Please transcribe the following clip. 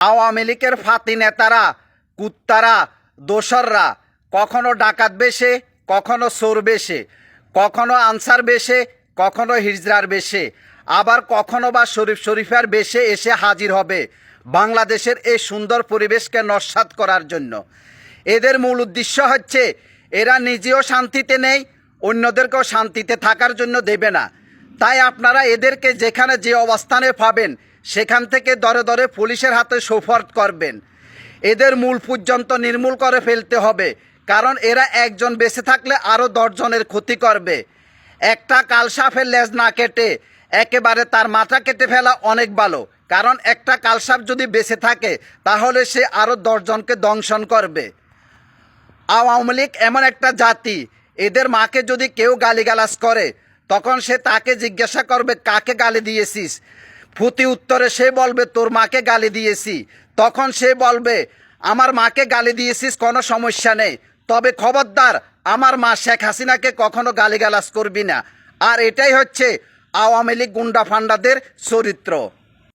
আওয়ামী লীগের ফাতি নেতারা, কুত্তারা, দোসররা, কখনো ডাকাত বেশে, কখনো সোর বেশে, কখনো আনসার বেশে, কখনো হিজরার বেশে, আবার কখনো বা শরীফ শরীফের বেশে এসে হাজির হবে বাংলাদেশের এই সুন্দর পরিবেশকে নস্বাত করার জন্য। এদের মূল উদ্দেশ্য হচ্ছে, এরা নিজেও শান্তিতে নেই, অন্যদেরকেও শান্তিতে থাকার জন্য দেবে না। তাই আপনারা এদেরকে যেখানে যে অবস্থানে পাবেন, সেখান থেকে দরে দরে পুলিশের হাতে সোফর্দ করবেন। এদের মূল পর্যন্ত নির্মূল করে ফেলতে হবে, কারণ এরা একজন বেঁচে থাকলে আরও দশজনের ক্ষতি করবে। একটা কালসাফের লেজ না কেটে একেবারে তার মাথা কেটে ফেলা অনেক ভালো, কারণ একটা কালসাপ যদি বেঁচে থাকে, তাহলে সে আরও দশজনকে দংশন করবে। আওয়ামী লীগ এমন একটা জাতি, এদের মাকে যদি কেউ গালিগালাজ করে তখন সে তাকে জিজ্ঞাসা করবে, কাকে গালি দিয়েছিস? ফুতি উত্তরে, সে বলবে, তোর মাকে গালি দিয়েছি। তখন সে বলবে, আমার মাকে গালি দিয়েছিস, কোনো সমস্যা নেই। তবে খবরদার, আমার মা শেখ হাসিনাকে কখনো গালিগালাজ করবি না। আর এটাই হচ্ছে আওয়ামী লীগ গুন্ডা ফান্ডাদের চরিত্র।